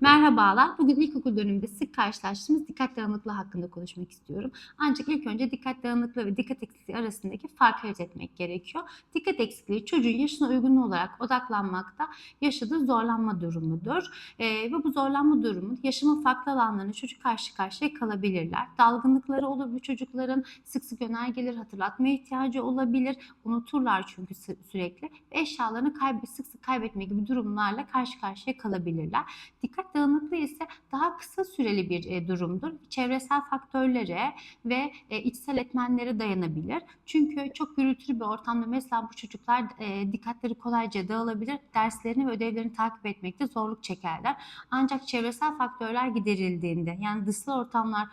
Merhabalar. Bugün ilkokul döneminde sık karşılaştığımız dikkat dağınıklığı hakkında konuşmak istiyorum. Ancak ilk önce dikkat dağınıklığı ve dikkat eksikliği arasındaki farkı ayırt etmek gerekiyor. Dikkat eksikliği çocuğun yaşına uygun olarak odaklanmakta yaşadığı zorlanma durumudur. Ee, ve bu zorlanma durumu yaşamın farklı alanlarında çocuk karşı karşıya kalabilirler. Dalgınlıkları olabilir çocukların sık sık yönergeleri hatırlatmaya ihtiyacı olabilir. Unuturlar çünkü sü- sürekli. Ve eşyalarını kaybe, sık sık kaybetme gibi durumlarla karşı karşıya kalabilirler. Dikkat dağınıklığı ise daha kısa süreli bir e, durumdur. Çevresel faktörlere ve e, içsel etmenlere dayanabilir. Çünkü çok gürültülü bir ortamda mesela bu çocuklar e, dikkatleri kolayca dağılabilir. Derslerini ve ödevlerini takip etmekte zorluk çekerler. Ancak çevresel faktörler giderildiğinde yani dışsal ortamlar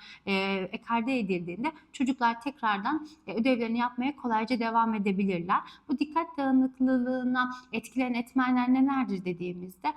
ekarte edildiğinde çocuklar tekrardan ödevlerini yapmaya kolayca devam edebilirler. Bu dikkat dağınıklılığına etkileyen etmenler nelerdir dediğimizde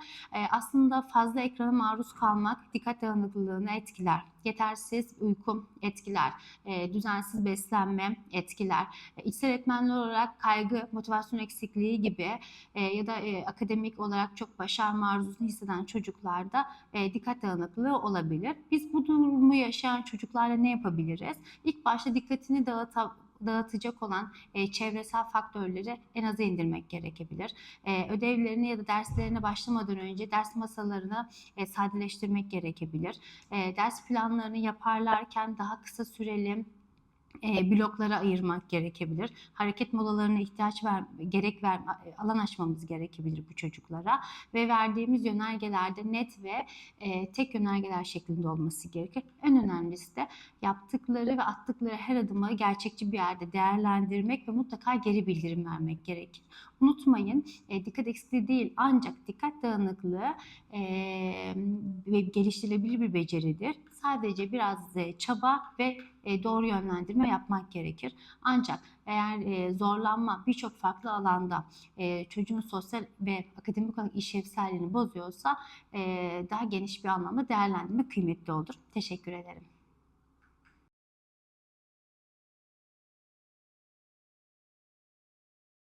aslında fazla ekrana maruz kalmak dikkat dağınıklılığını etkiler. Yetersiz uyku etkiler, e, düzensiz beslenme etkiler, e, içsel etmenler olarak kaygı, motivasyon eksikliği gibi e, ya da e, akademik olarak çok başarma arzusunu hisseden çocuklarda e, dikkat dağınıklığı olabilir. Biz bu durumu yaşayan çocuklarla ne yapabiliriz? İlk başta dikkatini dağıta, dağıtacak olan e, çevresel faktörleri en aza indirmek gerekebilir. E, ödevlerini ya da derslerine başlamadan önce ders masalarını e, sadeleştirmek gerekebilir. E, ders planlarını yaparlarken daha kısa süreli e, bloklara ayırmak gerekebilir. Hareket molalarına ihtiyaç ver, gerek ver, alan açmamız gerekebilir bu çocuklara ve verdiğimiz yönergelerde net ve e, tek yönergeler şeklinde olması gerekir. En önemlisi de yaptıkları ve attıkları her adımı gerçekçi bir yerde değerlendirmek ve mutlaka geri bildirim vermek gerekir. Unutmayın e, dikkat eksikliği değil ancak dikkat dağınıklığı e, geliştirilebilir bir beceridir. Sadece biraz e, çaba ve e, doğru yönlendirme yapmak gerekir. Ancak eğer e, zorlanma birçok farklı alanda e, çocuğun sosyal ve akademik olarak işlevselliğini bozuyorsa e, daha geniş bir anlamda değerlendirme kıymetli olur. Teşekkür ederim.